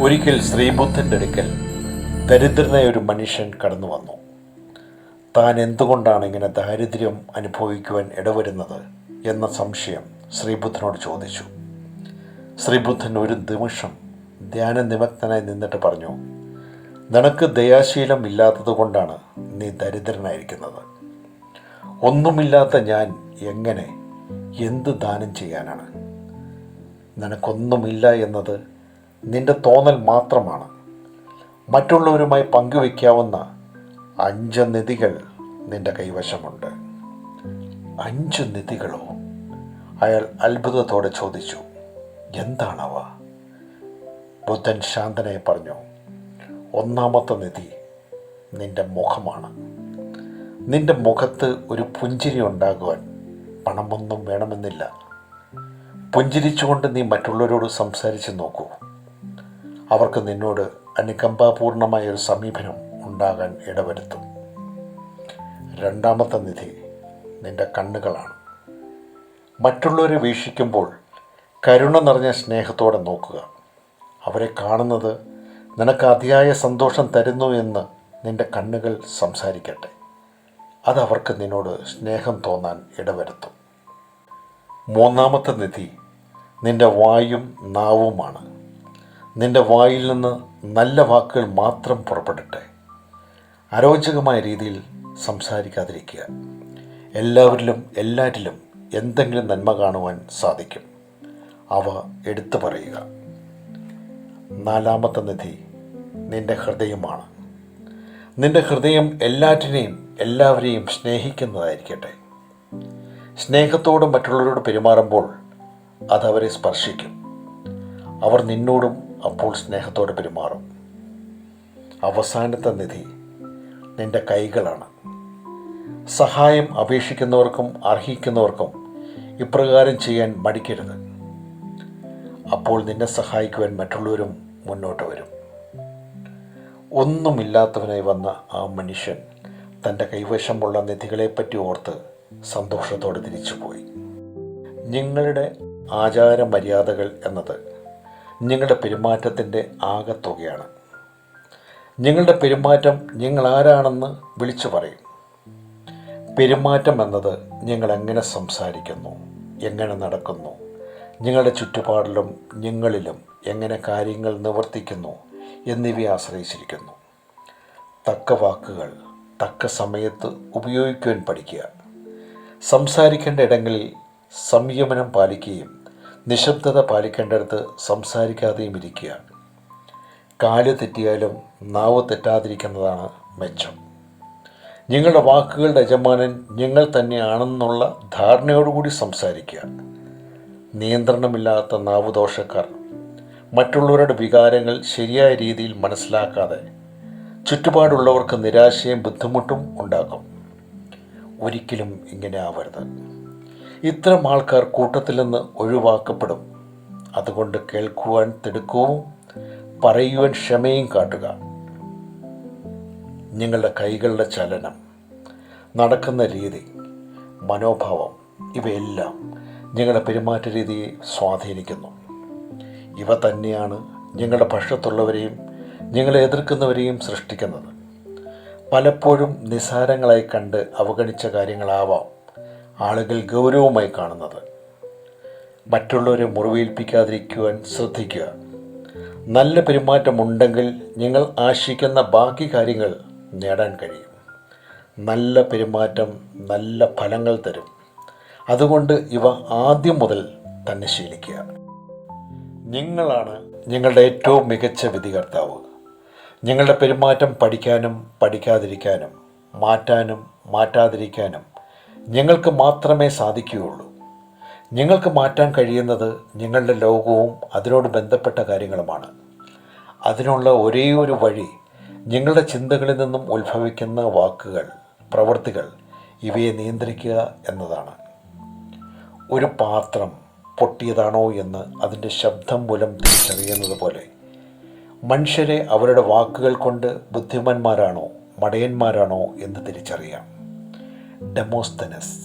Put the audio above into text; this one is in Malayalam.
ഒരിക്കൽ ശ്രീബുദ്ധന്റെ അടുക്കൽ ദരിദ്രനായ ഒരു മനുഷ്യൻ കടന്നു വന്നു. താൻ എന്തുകൊണ്ടാണ് ഇങ്ങനെ ദാരിദ്ര്യം അനുഭവിക്കുവാൻ ഇടവരുന്നത് എന്ന സംശയം ശ്രീബുദ്ധനോട് ചോദിച്ചു. ശ്രീബുദ്ധൻ ഒരു നിമിഷം ധ്യാന നിമഗ്നായി നിന്നിട്ട് പറഞ്ഞു നിനക്ക് ദയാശീലം ഇല്ലാത്തതുകൊണ്ടാണ് നീ ദരിദ്രനായിരിക്കുന്നത്. ഒന്നുമില്ലാത്ത ഞാൻ എങ്ങനെ എന്ത് ദാനം ചെയ്യാനാണ്? നിനക്കൊന്നുമില്ല എന്നത് നിന്റെ തോന്നൽ മാത്രമാണ്. മറ്റുള്ളവരുമായി പങ്കുവയ്ക്കാവുന്ന അഞ്ച് നിധികൾ നിന്റെ കൈവശമുണ്ട്. അഞ്ച് നിധികളോ? അയാൾ അത്ഭുതത്തോടെ ചോദിച്ചു. എന്താണവ? ബുദ്ധൻ ശാന്തനായി പറഞ്ഞു. ഒന്നാമത്തെ നിധി നിന്റെ മുഖമാണ്. നിന്റെ മുഖത്ത് ഒരു പുഞ്ചിരി ഉണ്ടാകുവാൻ പണമൊന്നും വേണമെന്നില്ല. പുഞ്ചിരിച്ചുകൊണ്ട് നീ മറ്റുള്ളവരോട് സംസാരിച്ച് നോക്കൂ. അവർക്ക് നിന്നോട് അനുകമ്പാപൂർണമായ ഒരു സമീപനം ഉണ്ടാകാൻ ഇടവരുത്തും. രണ്ടാമത്തെ നിധി നിന്റെ കണ്ണുകളാണ്. മറ്റുള്ളവരെ വീക്ഷിക്കുമ്പോൾ കരുണ നിറഞ്ഞ സ്നേഹത്തോടെ നോക്കുക. അവരെ കാണുന്നത് നിനക്ക് അതിയായ സന്തോഷം തരുന്നു എന്ന് നിന്റെ കണ്ണുകൾ സംസാരിക്കട്ടെ. അവർക്ക് നിന്നോട് സ്നേഹം തോന്നാൻ ഇടവരുത്തും. മൂന്നാമത്തെ നിധി നിന്റെ വായും നാവുമാണ്. നിന്റെ വായിൽ നിന്ന് നല്ല വാക്കുകൾ മാത്രം പുറപ്പെടട്ടെ. അരോചകമായ രീതിയിൽ സംസാരിക്കാതിരിക്കുക. എല്ലാവരിലും എല്ലാറ്റിലും എന്തെങ്കിലും നന്മ കാണുവാൻ സാധിക്കും. അവ എടുത്തു പറയുക. നാലാമത്തെ നിധി നിന്റെ ഹൃദയമാണ്. നിന്റെ ഹൃദയം എല്ലാറ്റിനെയും എല്ലാവരെയും സ്നേഹിക്കുന്നതായിരിക്കട്ടെ. സ്നേഹത്തോടും മറ്റുള്ളവരോട് പെരുമാറുമ്പോൾ അതവരെ സ്പർശിക്കും. അവർ നിന്നോടും അപ്പോൾ സ്നേഹത്തോടെ പെരുമാറും. അവസാനത്തെ നിധി നിന്റെ കൈകളാണ്. സഹായം അപേക്ഷിക്കുന്നവർക്കും അർഹിക്കുന്നവർക്കും ഇപ്രകാരം ചെയ്യാൻ മടിക്കരുത്. അപ്പോൾ നിന്നെ സഹായിക്കുവാൻ മറ്റുള്ളവരും മുന്നോട്ട് വരും. ഒന്നുമില്ലാത്തവനായി വന്ന ആ മനുഷ്യൻ തന്റെ കൈവശമുള്ള നിധികളെപ്പറ്റി ഓർത്ത് സന്തോഷത്തോടെ തിരിച്ചുപോയി. നിങ്ങളുടെ ആചാര മര്യാദകൾ എന്നത് നിങ്ങളുടെ പെരുമാറ്റത്തിന്റെ ആകത്തുകയാണ്. നിങ്ങളുടെ പെരുമാറ്റം നിങ്ങൾ ആരാണെന്ന് വിളിച്ചു പറയും. പെരുമാറ്റം എന്നത് നിങ്ങൾ എങ്ങനെ സംസാരിക്കുന്നു എങ്ങനെ നടക്കുന്നു നിങ്ങളുടെ ചുറ്റുപാടിലും നിങ്ങളിലും എങ്ങനെ കാര്യങ്ങൾ നിവർത്തിക്കുന്നു എന്നിവയെ ആശ്രയിച്ചിരിക്കുന്നു. തക്ക വാക്കുകൾ തക്ക സമയത്ത് ഉപയോഗിക്കുവാൻ പഠിക്കുക. സംസാരിക്കേണ്ട ഇടങ്ങളിൽ സംയമനം പാലിക്കുകയും നിശബ്ദത പാലിക്കേണ്ടടുത്ത് സംസാരിക്കാതെയും ഇരിക്കുക കാൽ തെറ്റിയാലും നാവ് തെറ്റാതിരിക്കുന്നതാണ് മെച്ചം. നിങ്ങളുടെ വാക്കുകളുടെ യജമാനൻ നിങ്ങൾ തന്നെയാണെന്നുള്ള ധാരണയോടുകൂടി സംസാരിക്കുക. നിയന്ത്രണമില്ലാത്ത നാവുദോഷക്കാർ മറ്റുള്ളവരുടെ വികാരങ്ങൾ ശരിയായ രീതിയിൽ മനസ്സിലാക്കാതെ ചുറ്റുപാടുള്ളവർക്ക് നിരാശയും ബുദ്ധിമുട്ടും ഉണ്ടാക്കും. ഒരിക്കലും ഇങ്ങനെ ആവരുത്. ഇത്തരം ആൾക്കാർ കൂട്ടത്തിൽ നിന്ന് ഒഴിവാക്കപ്പെടും. അതുകൊണ്ട് കേൾക്കുവാൻ തിടുക്കവും പറയുവാൻ ക്ഷമയും കാട്ടുക. നിങ്ങളുടെ കൈകളുടെ ചലനം നടക്കുന്ന രീതി മനോഭാവം ഇവയെല്ലാം നിങ്ങളുടെ പെരുമാറ്റ രീതിയെ സ്വാധീനിക്കുന്നു. ഇവ തന്നെയാണ് നിങ്ങളുടെ പക്ഷത്തുള്ളവരെയും നിങ്ങളെ എതിർക്കുന്നവരെയും സൃഷ്ടിക്കുന്നത്. പലപ്പോഴും നിസ്സാരങ്ങളായി കണ്ട് അവഗണിച്ച കാര്യങ്ങളാവാം. ആളുകൾ ഗൗരവമായി കാണുന്നത്. മറ്റുള്ളവരെ മുറിവേൽപ്പിക്കാതിരിക്കുവാൻ ശ്രദ്ധിക്കുക. നല്ല പെരുമാറ്റമുണ്ടെങ്കിൽ നിങ്ങൾ ആശിക്കുന്ന ബാക്കി കാര്യങ്ങൾ നേടാൻ കഴിയും. നല്ല പെരുമാറ്റം നല്ല ഫലങ്ങൾ തരും. അതുകൊണ്ട് ഇവ ആദ്യം മുതൽ തന്നെ ശീലിക്കുക. നിങ്ങളാണ് നിങ്ങളുടെ ഏറ്റവും മികച്ച വിധികർത്താവ്. നിങ്ങളുടെ പെരുമാറ്റം പഠിക്കാനും പഠിക്കാതിരിക്കാനും മാറ്റാനും മാറ്റാതിരിക്കാനും നിങ്ങൾക്ക് മാത്രമേ സാധിക്കുകയുള്ളൂ. ഞങ്ങൾക്ക് മാറ്റാൻ കഴിയുന്നത് ഞങ്ങളുടെ ലോകവും അതിനോട് ബന്ധപ്പെട്ട കാര്യങ്ങളുമാണ്. അതിനുള്ള ഒരേ ഒരു വഴി നിങ്ങളുടെ ചിന്തകളിൽ നിന്നും ഉത്ഭവിക്കുന്ന വാക്കുകൾ പ്രവൃത്തികൾ ഇവയെ നിയന്ത്രിക്കുക എന്നതാണ്. ഒരു പാത്രം പൊട്ടിയതാണോ എന്ന് അതിന്റെ ശബ്ദം മൂലം തിരിച്ചറിയുന്നത് പോലെ മനുഷ്യരെ അവരുടെ വാക്കുകൾ കൊണ്ട് ബുദ്ധിമാന്മാരാണോ മടയന്മാരാണോ എന്ന് തിരിച്ചറിയാം. ഡെമോസ്തനസ്